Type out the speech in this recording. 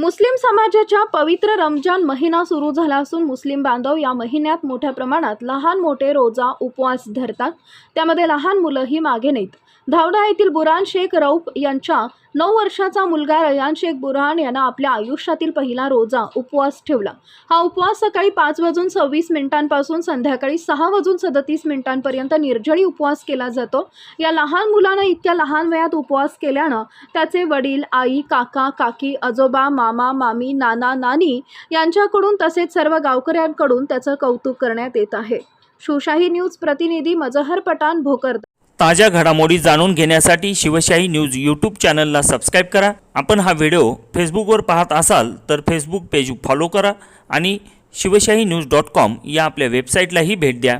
मुस्लिम समाजाच्या पवित्र रमजान महिना सुरू झाला असून मुस्लिम बांधव या महिन्यात मोठ्या प्रमाणात लहान मोठे रोजा उपवास धरतात. त्यामध्ये लहान मुलंही मागे नाहीत. धावडा येथील बुरहान शेख रौफ यांच्या नऊ वर्षाचा मुलगा रयान शेख बुरहान यानं आपल्या आयुष्यातील पहिला रोजा उपवास ठेवला. हा उपवास सकाळी पाच वाजून सव्वीस मिनिटांपासून संध्याकाळी सहा वाजून सदतीस मिनिटांपर्यंत निर्जळी उपवास केला जातो. या लहान मुलानं इतक्या लहान वयात उपवास केल्यानं त्याचे वडील आई काका काकी आजोबा मा मामा मामी नाना नानी यांच्याकडून तसेच सर्व गावकऱ्यांकडून त्याचं कौतुक करण्यात येत आहे. शिवशाही न्यूज प्रतिनिधी मजहर पठाण भोकर. ताज्या घडामोडी जाणून घेण्यासाठी शिवशाही न्यूज यूट्यूब चॅनलला सबस्क्राईब करा. आपण हा व्हिडिओ फेसबुकवर पाहत असाल तर फेसबुक पेज फॉलो करा आणि शिवशाही न्यूज डॉट कॉम या आपल्या वेबसाईटलाही भेट द्या.